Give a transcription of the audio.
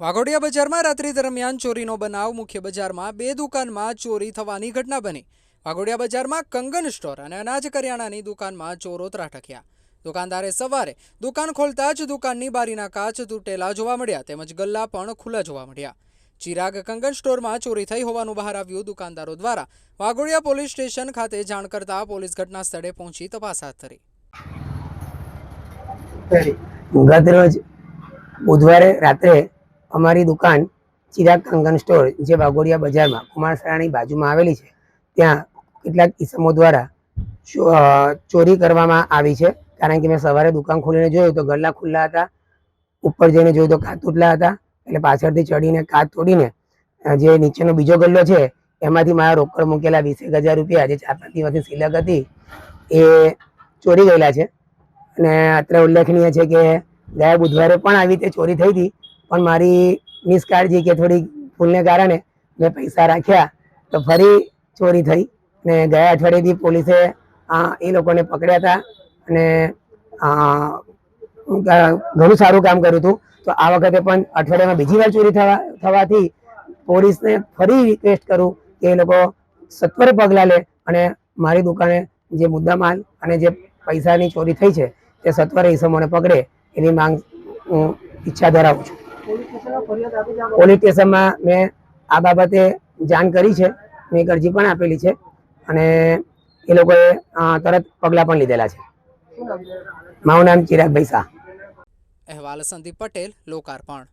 વાઘોડિયા બજારમાં રાત્રિ દરમિયાન ચોરીનો બનાવ મુખ્ય બજારમાં બે દુકાનમાં ચોરી થવાની ઘટના બની. વાઘોડિયા બજારમાં કંગન સ્ટોર અને અનાજ કરિયાણાની દુકાનમાં ચોરો ત્રાટક્યા. દુકાનદારે સવારે દુકાન ખોલતા જ દુકાનની બારીના કાચ તૂટેલા જોવા મળ્યા તેમજ ગલ્લા પણ ખુલ્લા જોવા મળ્યા. ચિરાગ કંગન સ્ટોરમાં ચોરી થઈ હોવાનું બહાર આવ્યું દુકાનદારો દ્વારા વાઘોડિયા પોલીસ સ્ટેશન ખાતે જાણ કરતા પોલીસ ઘટના સ્થળે પહોંચી તપાસ હાથ ધરી. રોજ બુધવારે રાત્રે અમારી દુકાન ચિરાગ કંગન સ્ટોર જે વાઘોડિયા બજારમાં કુમારસરાની બાજુમાં આવેલી છે. ત્યાં કેટલાક ઇસમો દ્વારા ચોરી કરવામાં આવી છે. કારણ કે મેં સવારે દુકાન ખોલીને જોયું તો ગલ્લા ખુલ્લા હતા. ઉપર જઈને જોયું તો કાચ તૂટલા હતા. એટલે પાછળથી ચડીને કાચ તોડીને જે નીચેનો બીજો ગલ્લો છે, એમાંથી મારા રોકડ મૂકેલા વીસેક હજાર રૂપિયા જે ચાર પાંચ દિવસની સિલક હતી, એ ચોરી ગયેલા છે. અને અત્રે ઉલ્લેખનીય છે કે ગયા બુધવારે પણ આવી રીતે ચોરી થઈ હતી. પણ મારી મિસકાળજી કે થોડી ભૂલને કારણે મેં પૈસા રાખ્યા તો ફરી ચોરી થઈ ને ગયા અઠવાડિયેથી પોલીસે એ લોકોને પકડ્યા હતા અને ઘણું સારું કામ કર્યું હતું. તો આ વખતે પણ અઠવાડિયામાં બીજી વાર ચોરી થવા, થવાથી પોલીસને ફરી રિક્વેસ્ટ કરું કે એ લોકો સત્વરે પગલાં લે અને મારી દુકાને જે મુદ્દામાલ અને જે પૈસાની ચોરી થઈ છે તે સત્વરે ઈસમોને પકડે એની માંગ હું ઈચ્છા ધરાવું છું. પોલીસ સ્ટેશનમાં મેં આ બાબતે જાણ કરી છે. મેં અરજી પણ આપેલી છે અને એ લોકોએ તરત પગલાં પણ લીધેલા છે. મારું નામ ચિરાગભાઈ શાહ. અહેવાલ સંદીપ પટેલ, લોકાર્પણ.